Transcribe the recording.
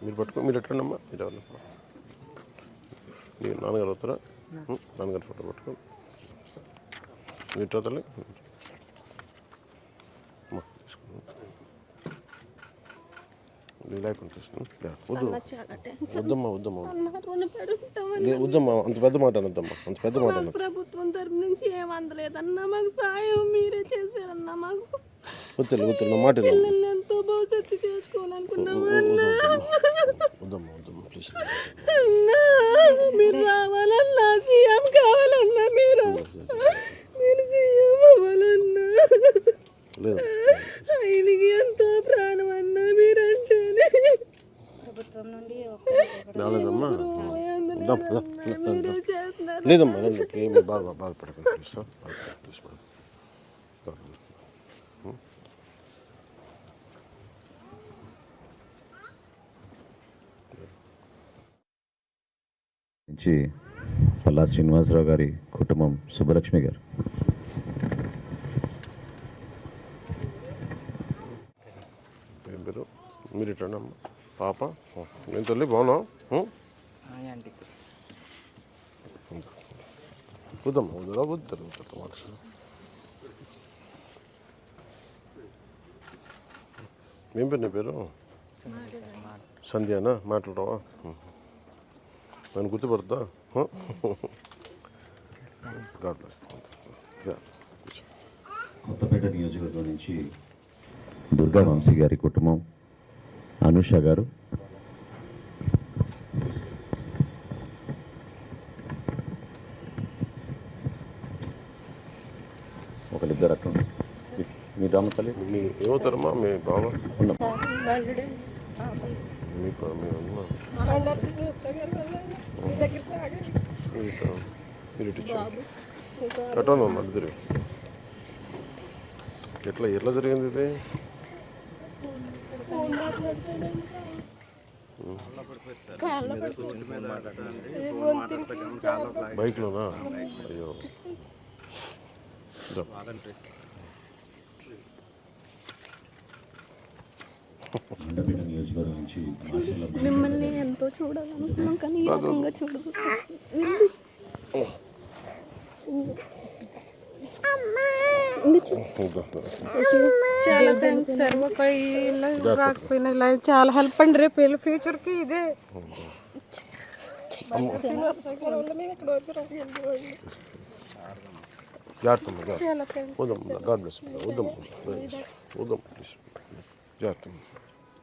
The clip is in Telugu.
మీరు పట్టుకో మీరు ఎట్లండి అమ్మా మీరు ఎవరు మీ నాన్నగారు అవుతారా? నాన్నగారు ఫోటో పట్టుకో. మీరు టెన్షన్ వద్దమ్మా అంత పెద్ద మాట అనొద్దమ్మా. అంత పెద్ద మాట ప్రభుత్వం తరపు నుంచి ఏం అందలేదన్నా మాకు సాయం మీరే చేశారన్నా మాకు. నా మాట. పిల్లల్ని ఎంతో భవిష్యత్తు చేసుకోవాలనుకున్నాము మీరు రావాలన్నా సీఎం కావాలన్నా మీరు. మీరు సీఎం అవ్వాలన్నా. ఆయనకి ఎంతో ప్రాణం అన్నా మీరంటేనే. ప్రభుత్వం నుండి లేదమ్మా బాగా బాధపడకండి నుంచి పల్లా శ్రీనివాసరావు గారి కుటుంబం సుబ్బలక్ష్మి గారు. మీరు ఇట్లా పాప? నేను తల్లి బాగున్నావు? వద్దమ్మా వద్దురా? వద్దు మాట. ఏం పేరు నీ పేరు? సంధ్యానా? మాట్లాడవా? నన్ను గుర్తుపడతా? గాడ్ బ్లెస్ కొత్తపేట నియోజకవర్గం నుంచి దుర్గా వంశీ గారి కుటుంబం అనుష గారు. ఒకరిద్దరు అక్కడ. మీ రామతల్లి మీ ఏమవుతారమ్మా మీ బావ? ఉన్నాం. మీ కట్టాను ఎట్లా ఎట్లా జరిగింది ఇది బైక్లోనా అయ్యో మిమ్మల్ని ఎంతో చూడాలనుకున్నాం కానీ ఈ రకంగా చూడదు దా, దా. చాలా థ్యాంక్స్ సార్ మాకు ఇలా రాకపోయినా ఇలా చాలా హెల్ప్ అండి రేపు వీళ్ళ ఫ్యూచర్కి ఇదే జాగ్రత్త అమ్మ, జాగ్రత్త వద్దమ్మ గాడ్ బ్లెస్ వద్దమ్మ వద్దమ్మ ప్లీజ్ జాగ్రత్త